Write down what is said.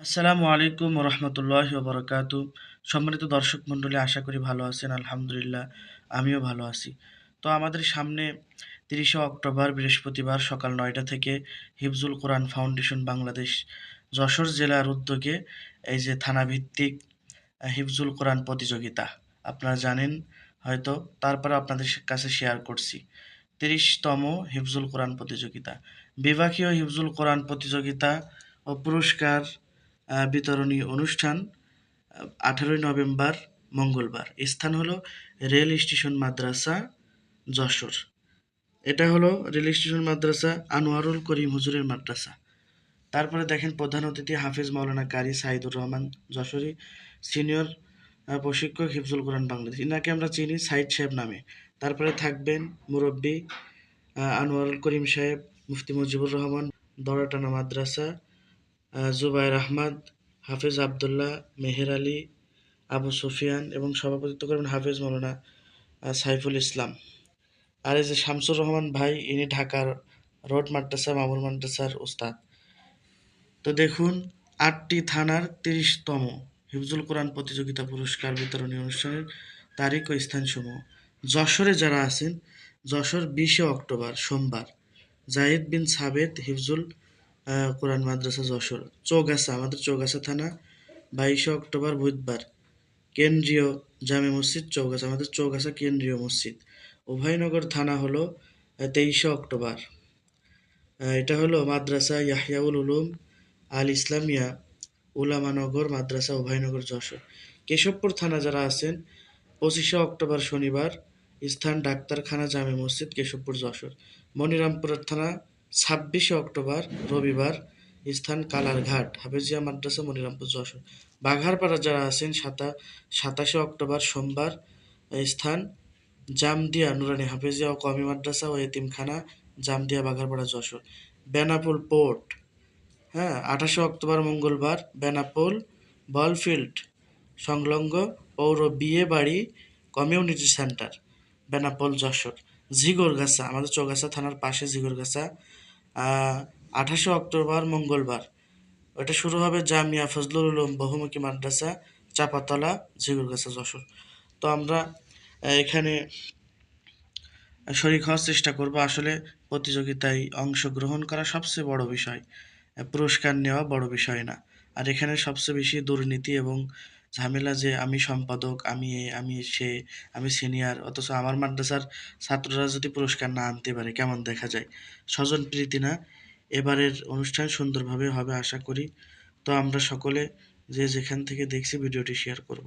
আসসালামু আলাইকুম রহমতুল্লাহ বরকাত সম্মানিত দর্শক মণ্ডলী, আশা করি ভালো আছেন, আলহামদুলিল্লাহ, আমিও ভালো আছি। তো আমাদের সামনে তিরিশে অক্টোবর, বৃহস্পতিবার সকাল নয়টা থেকে হিফজুল কোরআন ফাউন্ডেশন বাংলাদেশ যশোর জেলার উদ্যোগে এই যে থানাভিত্তিক হিফজুল কোরআন প্রতিযোগিতা। আপনারা জানেন, হয়তো তারপরে আপনাদের কাছে শেয়ার করছি। তিরিশতম হিফজুল কোরআন প্রতিযোগিতা। বিভাগীয় হিফজুল কোরআন প্রতিযোগিতা ও পুরস্কার বিতরণী অনুষ্ঠান, আঠারোই নভেম্বর, মঙ্গলবার। স্থান হলো রেল স্টেশন মাদ্রাসা, যশোর। এটা হলো রেল স্টেশন মাদ্রাসা আনোয়ারুল করিম হুজুরের মাদ্রাসা। তারপরে দেখেন প্রধান অতিথি হাফিজ মাওলানা কারি সাইদুর রহমান যশোরী, সিনিয়র প্রশিক্ষক হিফজুল কোরআন বাংলাদেশ। ইনাকে আমরা চিনি সাইদ সাহেব নামে। তারপরে থাকবেন মুরব্বী আনোয়ারুল করিম সাহেব, মুফতি মুজিবুর রহমান দরাটানা মাদ্রাসা আহ, জুবায়ের আহমদ হাফিজ আবদুল্লাহ মেহের আলী আবু সুফিয়ান এবং সভাপতিত্ব করবেন হাফিজ মৌলানা সাইফুল ইসলাম। আর এই যে শামসুর রহমান ভাই ইনি ঢাকার রোড মাদ্রাসা মামুর মাদ্রাসার উস্তাদ। তো দেখুন আটটি থানার তিরিশতম হিফজুল কোরআন প্রতিযোগিতা পুরস্কার বিতরণী অনুষ্ঠানের তারিখ ও স্থানসমূহ। যশোরে যারা আছেন যশোর বিশে অক্টোবর সোমবার জাহিদ বিন সাবেদ হিফজুল কোরআন মাদ্রাসা যশোর। চৌগাছা, আমাদের চৌগাছা থানা, বাইশে অক্টোবর বুধবার। কেন্দ্রীয় জামে মসজিদ চৌগাছা, আমাদের চৌগাছা কেন্দ্রীয় মসজিদ। উভয়নগর থানা হলো তেইশে অক্টোবর। এটা হলো মাদ্রাসা ইয়াহিয়াউল উলুম আল ইসলামিয়া উলামানগর মাদ্রাসা উভয়নগর যশোর। কেশবপুর থানা যারা আছেন, পঁচিশে অক্টোবর শনিবার, স্থান ডাক্তারখানা জামে মসজিদ কেশবপুর যশোর। মনিরামপুর থানা ছাব্বিশে অক্টোবর, রবিবার, স্থান কালারঘাট, হাফেজিয়া মাদ্রাসা, মনিরামপুর, যশোর। বাঘারপাড়া যারা আছেন, সাতা, সাতাশে অক্টোবর সোমবার স্থান জামদিয়া, নুরানি হাফেজিয়া ও কমি মাদ্রাসা ও এতিমখানা জামদিয়া, বাঘারপাড়া, যশোর। বেনাপুল পোর্ট হ্যাঁ আঠাশে অক্টোবর মঙ্গলবার, বেনাপোল বলফিল্ড, সংলগ্ন পৌর বিয়ে বাড়ি, কমিউনিটি সেন্টার, বেনাপোল, যশোর। ঝিগরগাছা, আমাদের চৌগাছা থানার পাশে ঝিগরগাছা আঠাশে অক্টোবর, মঙ্গলবার। ওটা শুরু হবে জামিয়া ফজলুল উলুম বহুমুখী মাদ্রাসা, চাপাতলা, ঝিগরগাছা যশোর। তো আমরা এখানে শরিক হওয়ার চেষ্টা করব। আসলে প্রতিযোগিতায় অংশগ্রহণ করা সবচেয়ে বড় বিষয়। পুরস্কার নেওয়া বড় বিষয় না। আর এখানে সবচেয়ে বেশি দুর্নীতি এবং ঝামেলা যে আমি সম্পাদক, আমি এ, আমি সে, আমি সিনিয়র, অথচ আমার মাদ্রাসার ছাত্ররা যদি পুরস্কার না আনতে পারে, কেমন দেখা যায়? স্বজন প্রীতি না? এবারের অনুষ্ঠান সুন্দরভাবে হবে আশা করি। তো আমরা সকলে যে যেখান থেকে দেখছি, ভিডিওটি শেয়ার করব।